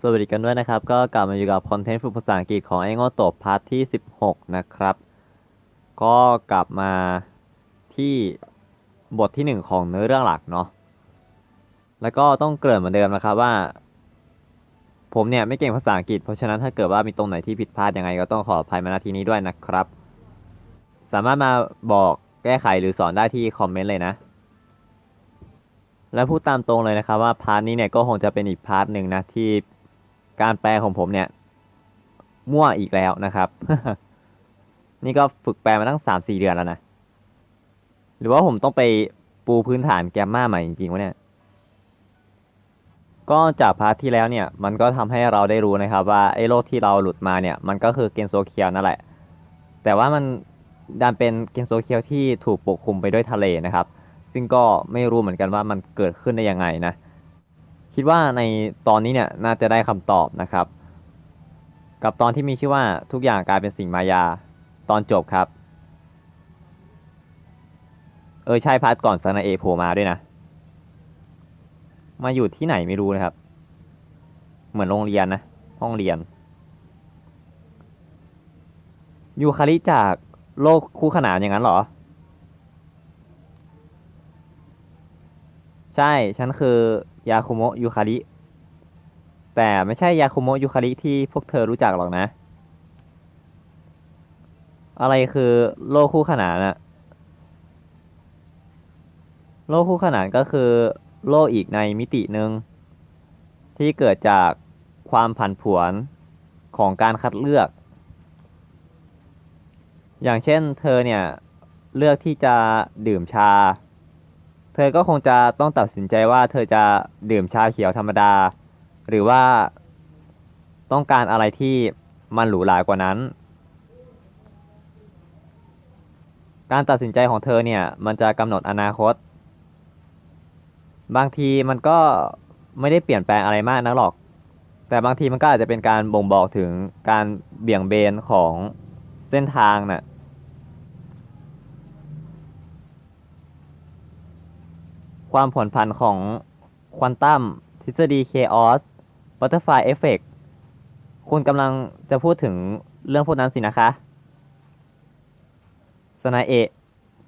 สวัสดีกันด้วยนะครับ ก็กลับมาอยู่กับคอนเทนต์ฝึกภาษาอังกฤษของไอ้โง่โตบพาร์ทที่ 16 นะครับ ก็กลับมาที่บทที่ 1 ของเนื้อเรื่องหลักเนาะแล้วก็ต้องเกริ่นเหมือนเดิมนะครับว่า ผมเนี่ยไม่เก่งภาษาอังกฤษเพราะฉะนั้นถ้าเกิดว่ามีตรงไหนที่ผิดพลาดยังไง ก็ต้องขออภัยมาณที่นี้ด้วยนะครับ สามารถมาบอกแก้ไขหรือสอนได้ที่คอมเมนต์เลยนะและพูดตามตรงเลยนะครับว่าพาร์ทนี้เนี่ยก็คงจะเป็นอีกพาร์ทหนึ่งนะที่ การแปลของผมเนี่ย มั่วอีกแล้วนะครับ นี่ก็ฝึกแปลมาตั้งสามสี่เดือนแล้วนะ หรือว่าผมต้องไปปูพื้นฐานแกมมาใหม่จริงๆวะเนี่ย ก็จากพาร์ทที่แล้วเนี่ย มันก็ทำให้เราได้รู้นะครับ ว่าไอ้โลกที่เราหลุดมาเนี่ย มันก็คือเกนโซเคียวนั่นแหละ แต่ว่ามันดันเป็นเกนโซเคียวที่ถูกปกคลุมไปด้วยทะเลนะครับ ซึ่งก็ไม่รู้เหมือนกันว่ามันเกิดขึ้นได้ยังไงนะ คิดว่าในตอนนี้เนี่ยน่าจะได้คำตอบนะครับ กับตอนที่มีชื่อว่าทุกอย่างกลายเป็นสิ่งมายาตอนจบครับ เออใช่พาร์ทก่อนซานาเอโผล่มาด้วยนะ มาอยู่ที่ไหนไม่รู้นะครับ เหมือนโรงเรียนนะ ห้องเรียน ยูคาริจากโลกคู่ขนานอย่างนั้นเหรอ ใช่ ฉันคือยาคุโมะยูคาริ แต่ไม่ใช่ยาคุโมะยูคาริที่พวกเธอรู้จักหรอกนะ อะไรคือโลกคู่ขนานอะโลกคู่ขนานก็คือ โลกอีกในมิติหนึ่งที่เกิดจากความผันผวนของการคัดเลือก อย่างเช่นเธอเนี่ย เลือกที่จะดื่มชา เธอก็คงจะต้องตัดสินใจว่าเธอจะดื่มชาเขียวธรรมดา หรือว่าต้องการอะไรที่มันหรูหรากว่านั้น การตัดสินใจของเธอเนี่ย มันจะกำหนดอนาคต บางทีมันก็ไม่ได้เปลี่ยนแปลงอะไรมากนักหรอก แต่บางทีมันก็อาจจะเป็นการบ่งบอกถึงการเบี่ยงเบนของเส้นทางน่ะ ความผลผันของควอนตัมทฤษฎีเคออสบัตเตอร์ฟลายเอฟเฟกคุณกำลังจะพูดถึงเรื่องพวกนั้นสินะคะสนาเอะ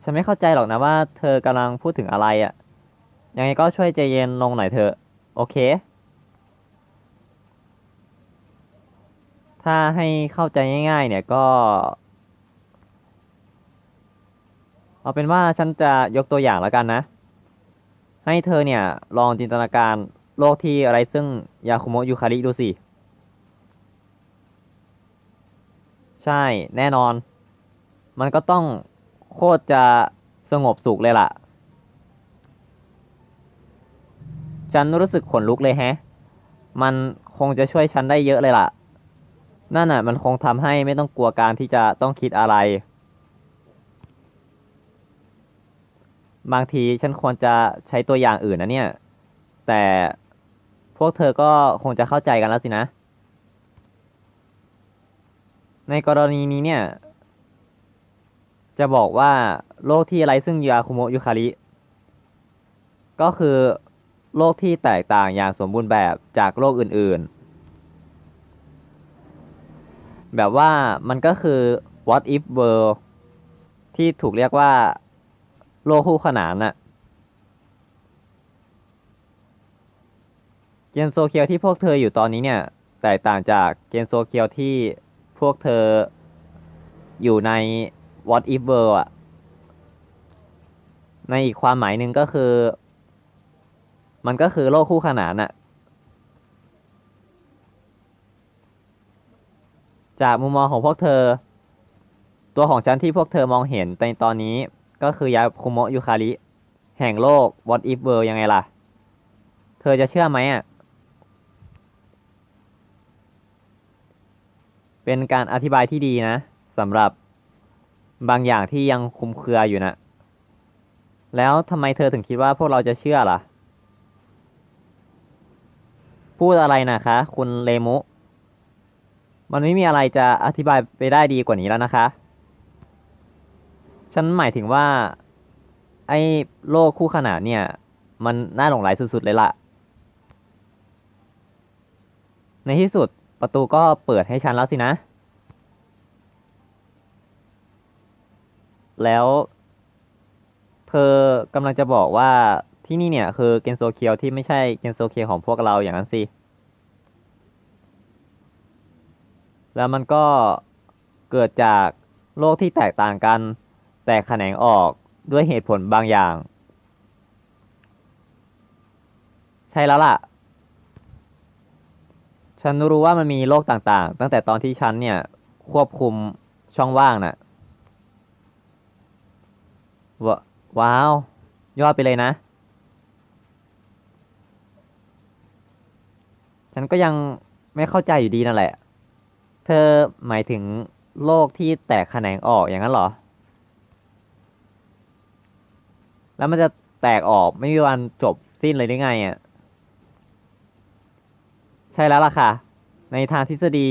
ฉันไม่เข้าใจหรอกนะว่าเธอกำลังพูดถึงอะไรอะ่ะ ยังไงก็ช่วยใจเย็นลงหน่อยเถอะ โอเค ถ้าให้เข้าใจง่าย ๆ เนี่ยก็ เอาเป็นว่าฉันจะยกตัวอย่างแล้วกันนะ ให้เธอเนี่ยลองจินตนาการโลกที่อะไรซึ่งยาคุโมะยูคาริดูสิ ใช่แน่นอน มันก็ต้องโคตรจะสงบสุขเลยล่ะ ฉันรู้สึกขนลุกเลยแฮะ มันคงจะช่วยฉันได้เยอะเลยล่ะ นั่นน่ะ มันคงทำให้ไม่ต้องกลัวการที่จะต้องคิดอะไร บางทีฉันควรจะใช้ตัวอย่างอื่นนะเนี่ย แต่พวกเธอก็คงจะเข้าใจกันแล้วสินะ ในกรณีนี้เนี่ย จะบอกว่าโลกที่ไรซึ่งยาคุโมยูคาริก็คือโลกที่แตกต่างอย่างสมบูรณ์แบบจากโลกอื่นๆ แบบว่ามันก็คือ what if world ที่ถูกเรียกว่า โลกคู่ขนานน่ะ เกนโซเคียวที่พวกเธออยู่ตอนนี้เนี่ย แตกต่างจากเกนโซเคียวที่พวกเธออยู่ใน what if world อะในอีกความหมายหนึ่งก็คือ มันก็คือโลกคู่ขนานอะจากมุมมองของพวกเธอ ตัวของฉันที่พวกเธอมองเห็นในตอนนี้ ก็คือยาคุโมะยูคาริแห่งโลก what if world ยังไงล่ะ เธอจะเชื่อไหมอะ เป็นการอธิบายที่ดีนะสำหรับบางอย่างที่ยังคุมเครืออยู่นะ แล้วทำไมเธอถึงคิดว่าพวกเราจะเชื่อล่ะ พูดอะไรนะคะ คุณเลมุ มันไม่มีอะไรจะอธิบายไปได้ดีกว่านี้แล้วนะคะ ฉันหมายถึงว่า ไอ้โลกคู่ขนานเนี่ย มันน่าหลงไหลสุดๆเลยล่ะ ในที่สุดประตูก็เปิดให้ฉันแล้วสินะ แล้ว เธอกำลังจะบอกว่าที่นี่เนี่ยคือเกนโซเคียวที่ไม่ใช่เกนโซเคียวของพวกเราอย่างนั้นสิ แล้วมันก็เกิดจากโลกที่แตกต่างกัน แตกแขนงออกด้วยเหตุผลบางอย่าง ใช่แล้วล่ะ ฉันรู้ว่ามันมีโลกต่างๆ ตั้งแต่ตอนที่ฉันเนี่ย ควบคุมช่องว่างน่ะวว้าว ยอดไปเลยนะ ฉันก็ยังไม่เข้าใจอยู่ดีนั่นแหละ เธอหมายถึงโลกที่แตกแขนงออกอย่างนั้นเหรอ แล้วมันจะแตกออกไม่มีวันจบสิ้นเลยได้ไงอะ ใช่แล้วล่ะค่ะ ในทางทฤษฎี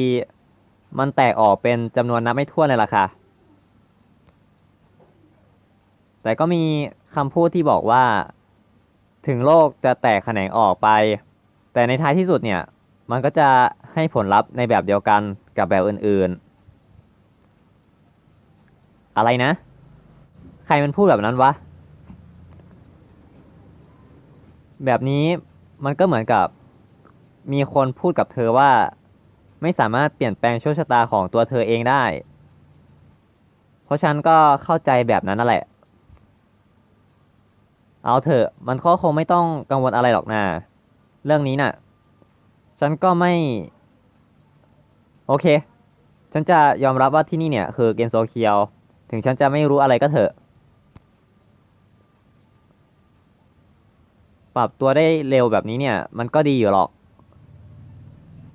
มันแตกออกเป็นจำนวนนับไม่ถ้วนเลยล่ะค่ะ แต่ก็มีคำพูดที่บอกว่า ถึงโลกจะแตกแขนงออกไป แต่ในท้ายที่สุดเนี่ย มันก็จะให้ผลลัพธ์ในแบบเดียวกันกับแบบอื่นๆ อะไรนะ ใครมันพูดแบบนั้นวะ แบบนี้มันก็เหมือนกับมีคนพูดกับเธอว่า ไม่สามารถเปลี่ยนแปลงโชคชะตาของตัวเธอเองได้ เพราะฉันก็เข้าใจแบบนั้นนั่นแหละ เอาเถอะ มันก็คงไม่ต้องกังวลอะไรหรอกนะเรื่องนี้น่ะ ฉันก็ไม่ โอเค ฉันจะยอมรับว่าที่นี่เนี่ย คือเกนโซเคียว ถึงฉันจะไม่รู้อะไรก็เถอะ ปรับตัวได้เร็วแบบนี้เนี่ย มันก็ดีอยู่หรอก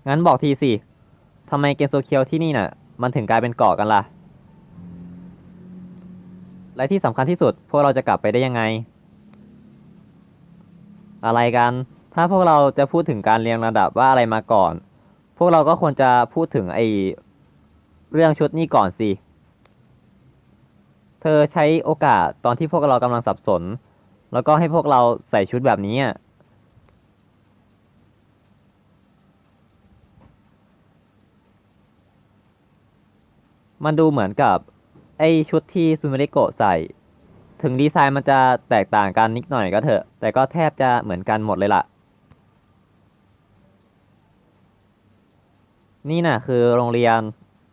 งั้นบอกทีสิทำไมเกนโซเคียวที่นี่น่ะ มันถึงกลายเป็นเกาะกันล่ะ และที่สำคัญที่สุด พวกเราจะกลับไปได้ยังไง อะไรกัน ถ้าพวกเราจะพูดถึงการเรียงระดับว่าอะไรมาก่อน พวกเราก็ควรจะพูดถึงไอเรื่องชุดนี้ก่อนสิ เธอใช้โอกาสตอนที่พวกเรากำลังสับสน แล้วก็ให้พวกเราใส่ชุดแบบนี้อะมันดูเหมือนกับ ไอชุดที่ซูเมริโกะใส่ ถึงดีไซน์มันจะแตกต่างกันนิดหน่อยก็เถอะ แต่ก็แทบจะเหมือนกันหมดเลยล่ะ นี่น่ะคือโรงเรียน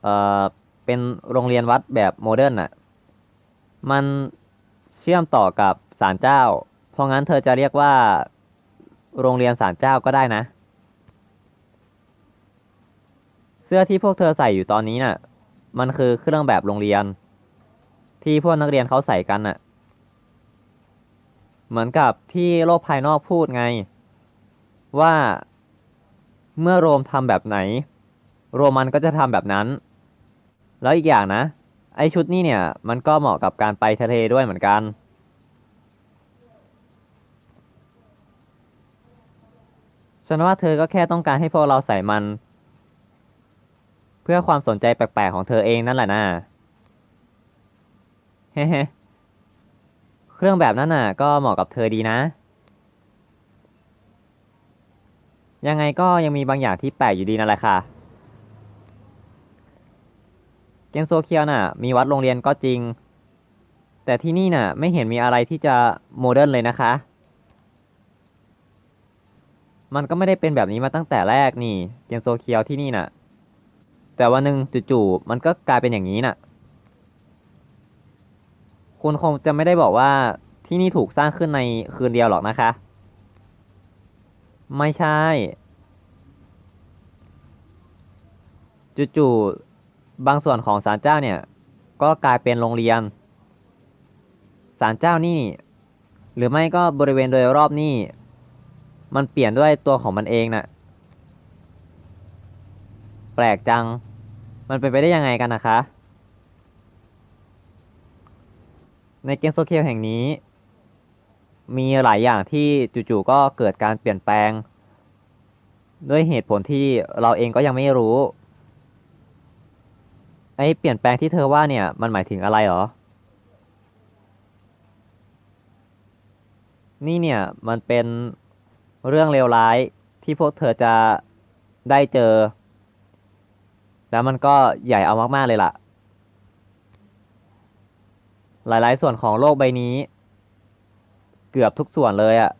เอ่อ เป็นโรงเรียนวัดแบบโมเดิร์นน่ะ มันเชื่อมต่อกับ ศาลเจ้า เพราะงั้นเธอจะเรียกว่า โรงเรียนศาลเจ้าก็ได้นะ เสื้อที่พวกเธอใส่อยู่ตอนนี้น่ะ มันคือเครื่องแบบโรงเรียน ที่พวกนักเรียนเขาใส่กันน่ะ เหมือนกับที่โลกภายนอกพูดไง ว่าเมื่อโรมทำแบบไหน โรมันก็จะทำแบบนั้น แล้วอีกอย่างนะ ไอชุดนี้เนี่ย มันก็เหมาะกับการไปทะเลด้วยเหมือนกัน ฉันว่าเธอก็แค่ต้องการให้พวกเราใส่มัน เพื่อความสนใจแปลกๆของเธอเองนั่นแหละนะเฮ้เครื่องแบบนั้นน่ะ ก็เหมาะกับเธอดีนะ ยังไงก็ยังมีบางอย่างที่แปลกอยู่ดีนั่นแหละค่ะ เกนโซเคียวน่ะ มีวัดโรงเรียนก็จริง แต่ที่นี่น่ะ ไม่เห็นมีอะไรที่จะโมเดิร์นเลยนะคะ มันก็ไม่ได้เป็นแบบนี้มาตั้งแต่แรกนี่เกนโซเคียวที่นี่น่ะ แต่วันหนึ่งจู่ๆมันก็กลายเป็นอย่างนี้น่ะ คุณคงจะไม่ได้บอกว่าที่นี่ถูกสร้างขึ้นในคืนเดียวหรอกนะคะ ไม่ใช่ จู่ๆบางส่วนของศาลเจ้าเนี่ย ก็กลายเป็นโรงเรียนศาลเจ้านี่ หรือไม่ก็บริเวณโดยรอบนี่ มันเปลี่ยนด้วยตัวของมันเองน่ะ แปลกจัง มันเป็นไปได้ยังไงกันนะคะ ในเกมโซเคียวแห่งนี้ มีหลายอย่างที่จู่ๆก็เกิดการเปลี่ยนแปลง ด้วยเหตุผลที่เราเองก็ยังไม่รู้ ไอ้เปลี่ยนแปลงที่เธอว่าเนี่ย มันหมายถึงอะไรหรอนี่เนี่ยมันเป็น เรื่องเลวร้ายที่พวกเธอจะได้เจอ แล้วมันก็ใหญ่เอามาก ๆ เลยล่ะ หลาย ๆ ส่วนของโลกใบนี้ เกือบทุกส่วนเลยอะ่ะ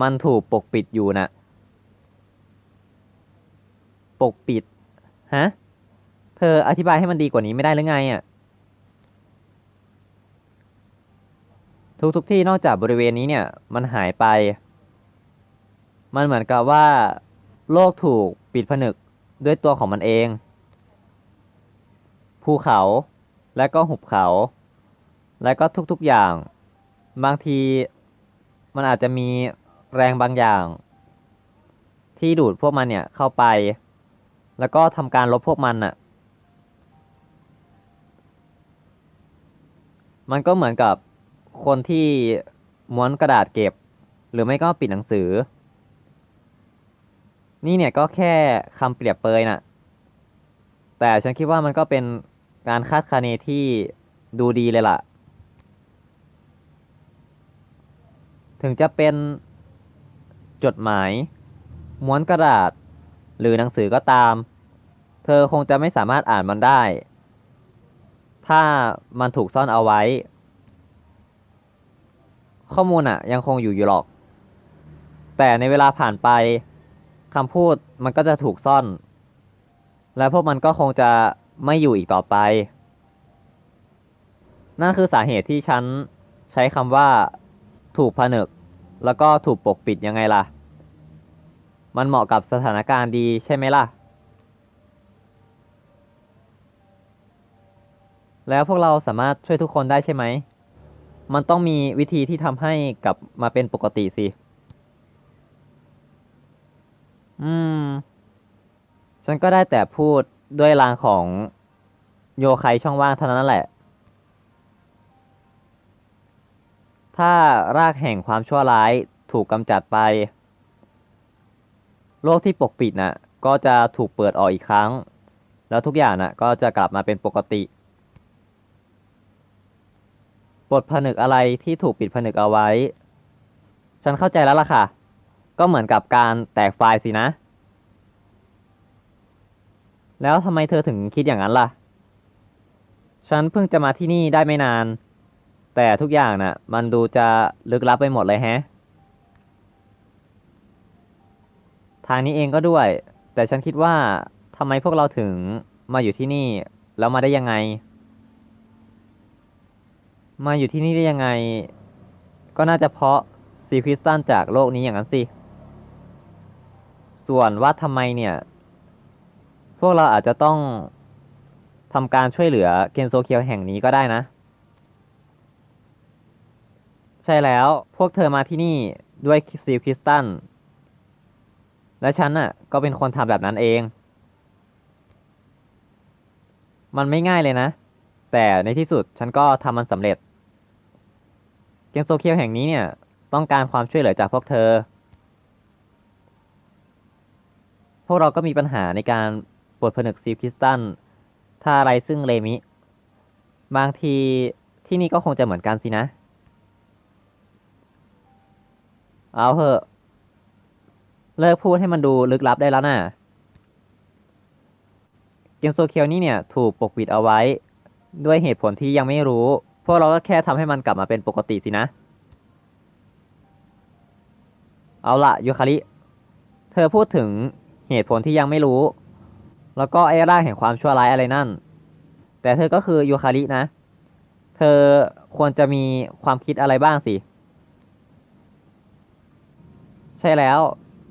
มันถูกปกปิดอยู่นะปกปิด ฮะ เธออธิบายให้มันดีกว่านี้ไม่ได้หรือไงอะ่ะ ทุกทุกที่นอกจากบริเวณนี้เนี่ยมันหายไป มันเหมือนกับว่า โลกถูกปิดผนึกด้วยตัวของมันเอง ภูเขาและก็หุบเขา และก็ทุกๆอย่าง บางทีมันอาจจะมีแรงบางอย่าง ที่ดูดพวกมันเนี่ยเข้าไป แล้วก็ทำการลบพวกมันน่ะมันก็เหมือนกับ คนที่ม้วนกระดาษเก็บ หรือไม่ก็ปิดหนังสือ นี่เนี่ยก็แค่คำเปรียบเปยน่ะ แต่ฉันคิดว่ามันก็เป็นการคาดคะเนที่ดูดีเลยล่ะ ถึงจะเป็นจดหมาย ม้วนกระดาษ หรือหนังสือก็ตาม เธอคงจะไม่สามารถอ่านมันได้ ถ้ามันถูกซ่อนเอาไว้ ข้อมูลอะยังคงอยู่อยู่หรอก แต่ในเวลาผ่านไปคำพูดมันก็จะถูกซ่อน และพวกมันก็คงจะไม่อยู่อีกต่อไป นั่นคือสาเหตุที่ฉันใช้คำว่า ถูกผนึก แล้วก็ถูกปกปิดยังไงล่ะ มันเหมาะกับสถานการณ์ดีใช่ไหมล่ะ แล้วพวกเราสามารถช่วยทุกคนได้ใช่ไหม มันต้องมีวิธีที่ทำให้กลับมาเป็นปกติสิ อืม ฉันก็ได้แต่พูดด้วยลางของโยไคช่องว่างเท่านั้นแหละ ถ้ารากแห่งความชั่วร้ายถูกกำจัดไป โลกที่ปกปิดน่ะ ก็จะถูกเปิดออกอีกครั้ง แล้วทุกอย่างน่ะ ก็จะกลับมาเป็นปกติ บทผนึกอะไรที่ถูกปิดผนึกเอาไว้ ฉันเข้าใจแล้วล่ะค่ะ ก็เหมือนกับการแตกไฟล์สินะ แล้วทำไมเธอถึงคิดอย่างนั้นล่ะ ฉันเพิ่งจะมาที่นี่ได้ไม่นาน แต่ทุกอย่างน่ะ มันดูจะลึกลับไปหมดเลยแฮะ ทางนี้เองก็ด้วย แต่ฉันคิดว่าทำไมพวกเราถึงมาอยู่ที่นี่ แล้วมาได้ยังไง มาอยู่ที่นี่ได้ยังไง ก็น่าจะเพราะซีคริสตันจากโลกนี้อย่างนั้นสิ ส่วนว่าทำไมเนี่ย พวกเราอาจจะต้องทำการช่วยเหลือเกนโซเคียวแห่งนี้ก็ได้นะ ใช่แล้วพวกเธอมาที่นี่ด้วยซีคริสตัน และฉันน่ะ ก็เป็นคนทำแบบนั้นเอง มันไม่ง่ายเลยนะ แต่ในที่สุดฉันก็ทำมันสำเร็จ เกนโซเคียวแห่งนี้เนี่ย ต้องการความช่วยเหลือจากพวกเธอ พวกเราก็มีปัญหาในการปลดผนึกซีคริสตันถ้าอะไรซึ่งเลมิ บางทีที่นี่ก็คงจะเหมือนกันสินะ เอาเถอะ เลิกพูดให้มันดูลึกลับได้แล้วนะ่ะเกนโซเคียวนี่เนี่ย ถูกปกปิดเอาไว้ ด้วยเหตุผลที่ยังไม่รู้ พวกเราก็แค่ทำให้มันกลับมาเป็นปกติสินะ เอาละยูคาริ เธอพูดถึงเหตุผลที่ยังไม่รู้ แล้วก็ไอ้ร่างแห่งความชั่วร้ายอะไรนั่น แต่เธอก็คือยูคารินะ เธอควรจะมีความคิดอะไรบ้างสิ ใช่แล้ว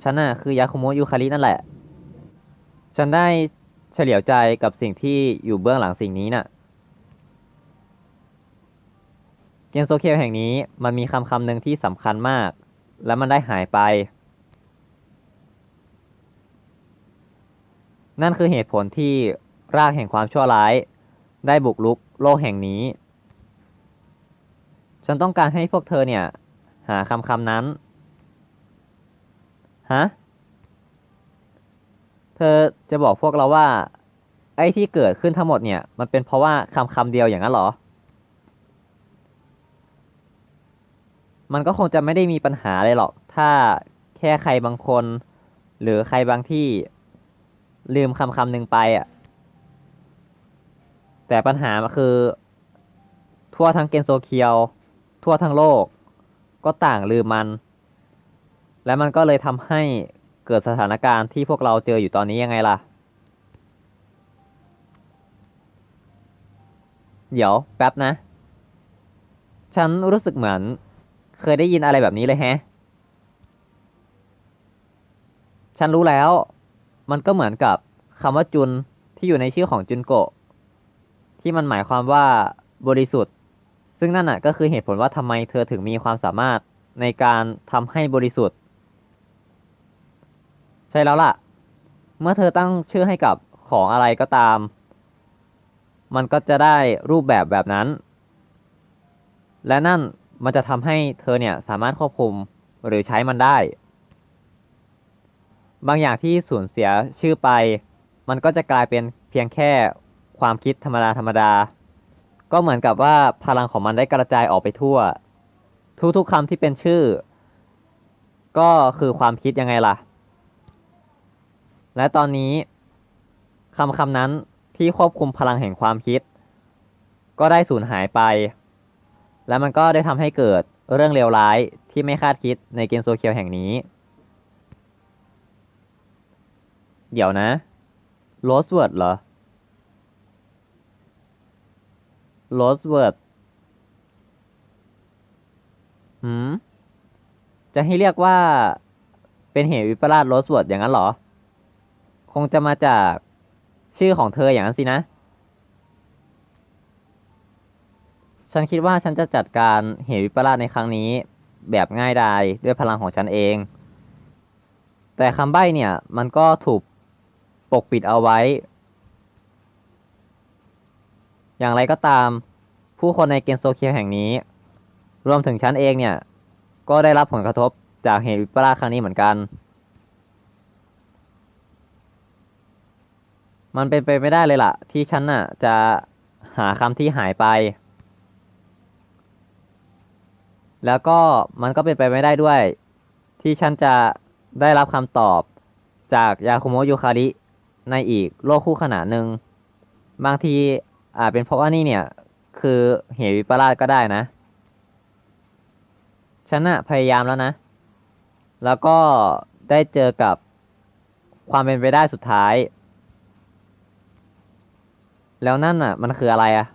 ฉันน่ะคือยาคุโมะยูคารินั่นแหละ ฉันได้เฉลียวใจกับสิ่งที่อยู่เบื้องหลังสิ่งนี้น่ะ เกนโซเคียวแห่งนี้มันมีคำคำหนึ่งที่สำคัญมาก และมันได้หายไป นั่นคือเหตุผลที่รากแห่งความชั่วร้าย ได้บุกรุกโลกแห่งนี้ ฉันต้องการให้พวกเธอเนี่ย หาคำคำนั้น ฮะ เธอจะบอกพวกเราว่า ไอ้ที่เกิดขึ้นทั้งหมดเนี่ย มันเป็นเพราะว่าคำคำเดียวอย่างนั้นเหรอ มันก็คงจะไม่ได้มีปัญหาเลยหรอก ถ้าแค่ใครบางคน หรือใครบางที่ลืมคำคำหนึ่งไปอะ แต่ปัญหาคือ ทั่วทั้งเกนโซเคียว ทั่วทั้งโลก ก็ต่างลืมมัน และมันก็เลยทำให้เกิดสถานการณ์ที่พวกเราเจออยู่ตอนนี้ยังไงล่ะ เดี๋ยวแป๊บนะ ฉันรู้สึกเหมือน เคยได้ยินอะไรแบบนี้เลยแฮะ ฉันรู้แล้ว มันก็เหมือนกับคำว่าจุนที่อยู่ในชื่อของจุนโกะที่มันหมายความว่าบริสุทธิ์ ซึ่งนั่นน่ะก็คือเหตุผลว่าทำไมเธอถึงมีความสามารถในการทำให้บริสุทธิ์ ใช่แล้วล่ะ เมื่อเธอตั้งชื่อให้กับของอะไรก็ตาม มันก็จะได้รูปแบบแบบนั้น และนั่น มันจะทำให้เธอเนี่ยสามารถควบคุมหรือใช้มันได้ บางอย่างที่สูญเสียชื่อไป มันก็จะกลายเป็นเพียงแค่ความคิดธรรมดาธรรมดา ก็เหมือนกับว่าพลังของมันได้กระจายออกไปทั่ว ทุกๆคำที่เป็นชื่อ ก็คือความคิดยังไงล่ะ และตอนนี้คำคำนั้นที่ควบคุมพลังแห่งความคิด ก็ได้สูญหายไป และมันก็ได้ทำให้เกิดเรื่องเลวร้ายที่ไม่คาดคิดในเกมโซเคียวแห่งนี้ เดี๋ยวนะโรสเวิร์ดเหรอโรสเวิร์ดหืม จะให้เรียกว่าเป็นเหตุวิปลาสโรสเวิร์ดอย่างนั้นเหรอ คงจะมาจากชื่อของเธออย่างนั้นสินะ ฉันคิดว่าฉันจะจัดการเหตุวิปลาสในครั้งนี้ แบบง่ายดายด้วยพลังของฉันเอง แต่คำใบ้เนี่ย มันก็ถูกปกปิดเอาไว้ อย่างไรก็ตาม ผู้คนในเกนโซเคียวแห่งนี้ รวมถึงฉันเองเนี่ย ก็ได้รับผลกระทบจากเหตุวิปลาสครั้งนี้เหมือนกัน มันเป็นไปไม่ได้เลยล่ะ ที่ฉันน่ะ จะหาคำที่หายไป แล้วก็มันก็เป็นไปไม่ได้ด้วย ที่ฉันจะได้รับคำตอบจากยาคุโมะยูคาริในอีกโลกคู่ขนานหนึ่งบางทีอาจเป็นเพราะว่านี่เนี่ย คือเหตุวิปลาสก็ได้นะ ฉันน่ะพยายามแล้วนะ แล้วก็ได้เจอกับความเป็นไปได้สุดท้าย แล้วนั่นน่ะมันคืออะไรอะ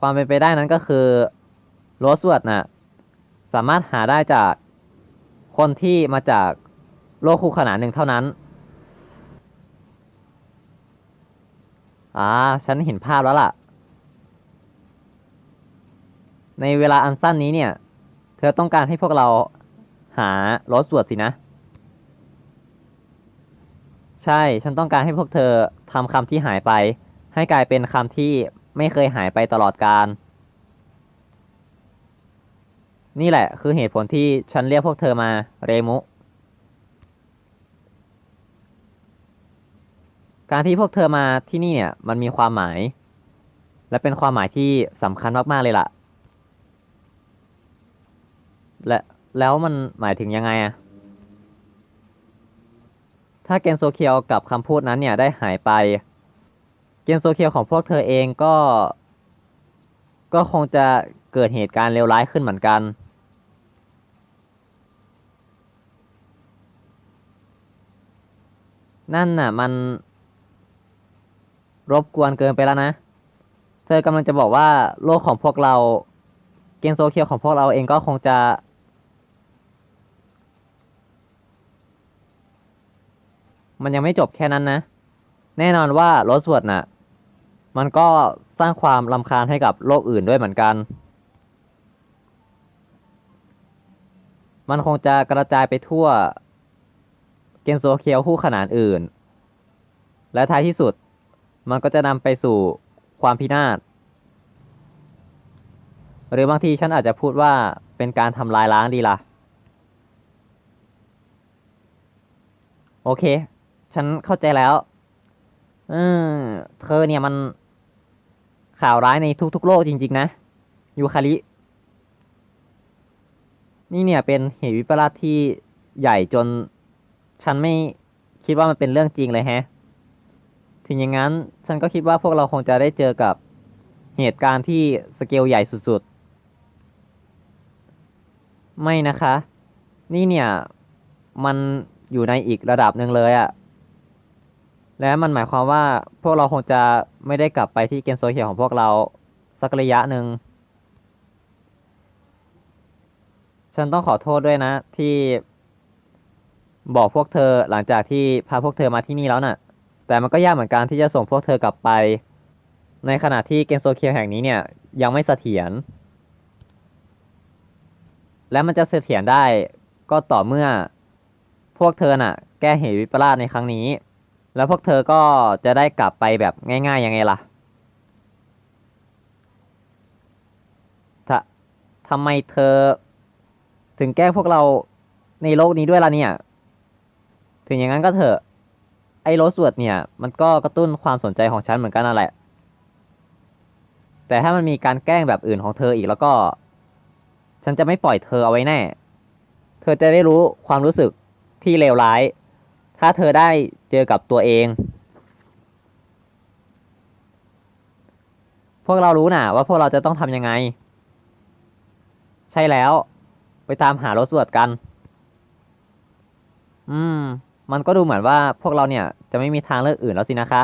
ความเป็นไปได้นั้นก็คือโรสวดน่ะสามารถหาได้จากคนที่มาจากโลกคู่ขนานหนึ่งเท่านั้น อ่า ฉันเห็นภาพแล้วล่ะ ในเวลาอันสั้นนี้เนี่ย เธอต้องการให้พวกเราหาโรสวดสินะ ใช่ ฉันต้องการให้พวกเธอทำคำที่หายไป ให้กลายเป็นคำที่ ไม่เคยหายไปตลอดกาลนี่แหละคือเหตุผลที่ฉันเรียกพวกเธอมาเรมุ การที่พวกเธอมาที่นี่เนี่ยมันมีความหมาย และเป็นความหมายที่สำคัญมาก ๆ เลยล่ะ และแล้วมันหมายถึงยังไงอะถ้าเกนโซเคียวกับคำพูดนั้นเนี่ยได้หายไป เกนโซเคียวของพวกเธอเองก็ ก็คงจะเกิดเหตุการณ์เลวร้ายขึ้นเหมือนกัน นั่นน่ะ มันรบกวนเกินไปแล้วนะ เธอกำลังจะบอกว่าโลกของพวกเรา เกมโซเคียวของพวกเราเองก็คงจะมันยังไม่จบแค่นั้นนะ แน่นอนว่าโรสเวิร์ดน่ะ มันก็สร้างความลำคาญให้กับโลกอื่นด้วยเหมือนกัน มันคงจะกระจายไปทั่วเกนโซเคียวคู่ขนานอื่น และท้ายที่สุดมันก็จะนำไปสู่ความพินาศ หรือบางทีฉันอาจจะพูดว่าเป็นการทำลายล้างดีล่ะ โอเค ฉันเข้าใจแล้ว อืม เธอเนี่ยมันข่าวร้ายในทุกๆโลกจริง ๆ นะ ยูคาริ นี่เนี่ยเป็นเหตุวิปลาสที่ใหญ่จน ฉันไม่คิดว่ามันเป็นเรื่องจริงเลยแฮะ ถึงอย่างนั้นฉันก็คิดว่าพวกเราคงจะได้เจอกับเหตุการณ์ที่สเกลใหญ่สุดๆ ไม่นะคะ นี่เนี่ย มันอยู่ในอีกระดับหนึ่งเลยอะ และมันหมายความว่าพวกเราคงจะไม่ได้กลับไปที่เกมโซเชียลของพวกเราสักระยะหนึ่ง ฉันต้องขอโทษด้วยนะที่บอกพวกเธอหลังจากที่พาพวกเธอมาที่นี่แล้วน่ะ แต่มันก็ยากเหมือนกันที่จะส่งพวกเธอกลับไป ในขณะที่เกมโซเคียวแห่งนี้เนี่ยยังไม่เสถียร และมันจะเสถียรได้ก็ต่อเมื่อพวกเธอน่ะ แก้เหตุวิปลาสในครั้งนี้ แล้วพวกเธอก็จะได้กลับไปแบบง่ายๆยังไงล่ะททำไมเธอ ถึงแกล้งพวกเราในโลกนี้ด้วยล่ะเนี่ย ถึงอย่างนั้นก็เถอะ ไอ้โรสเวิร์ดเนี่ย มันก็กระตุ้นความสนใจของฉันเหมือนกันนั่นแหละ แต่ถ้ามันมีการแกล้งแบบอื่นของเธออีกแล้วก็ ฉันจะไม่ปล่อยเธอเอาไว้แน่ เธอจะได้รู้ความรู้สึกที่เลวร้าย ถ้าเธอได้ เจอกับตัวเอง พวกเรารู้น่ะว่าพวกเราจะต้องทำยังไง ใช่แล้ว ไปตามหาโรสวดกัน อืม มันก็ดูเหมือนว่าพวกเราเนี่ยจะไม่มีทางเลือกอื่นแล้วสินะคะ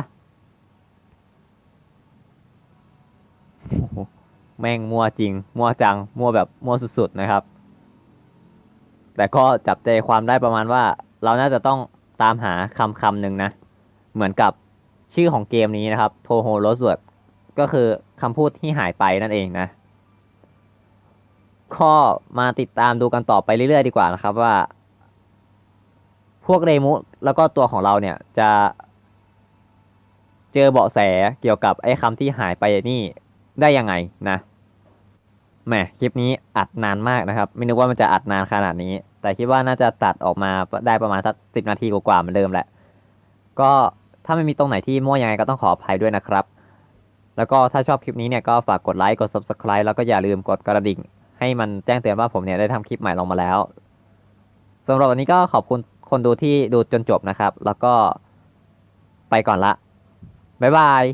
แม่งมัวจริง มัวจัง มัวแบบมัวสุดๆนะครับ แต่ก็จับใจความได้ประมาณว่า เราน่าจะต้อง ตามหาคำคำหนึ่งนะ เหมือนกับชื่อของเกมนี้นะครับโทโฮโรสเวิร์ดก็คือคำพูดที่หายไปนั่นเองนะ ข้อมาติดตามดูกันต่อไปเรื่อยๆดีกว่านะครับว่า พวกเรมุแล้วก็ตัวของเราเนี่ยจะเจอเบาะแสเกี่ยวกับไอ้คำที่หายไปนี่ได้ยังไงนะแหมคลิปนี้อัดนานมากนะครับ ไม่นึกว่ามันจะอัดนานขนาดนี้ แต่คิดว่าน่าจะตัดออกมาได้ประมาณสักสิบนาทีกว่าๆเหมือนเดิมแหละ ก็ถ้าไม่มีตรงไหนที่มั่วยังไงก็ต้องขออภัยด้วยนะครับ แล้วก็ถ้าชอบคลิปนี้เนี่ยก็ฝากกดไลค์กด subscribe แล้วก็อย่าลืมกดกระดิ่ง ให้มันแจ้งเตือนว่าผมเนี่ยได้ทำคลิปใหม่ลงมาแล้วสำหรับวันนี้ก็ขอบคุณคนดูที่ดูจนจบนะครับ แล้วก็ไปก่อนละบ๊ายบาย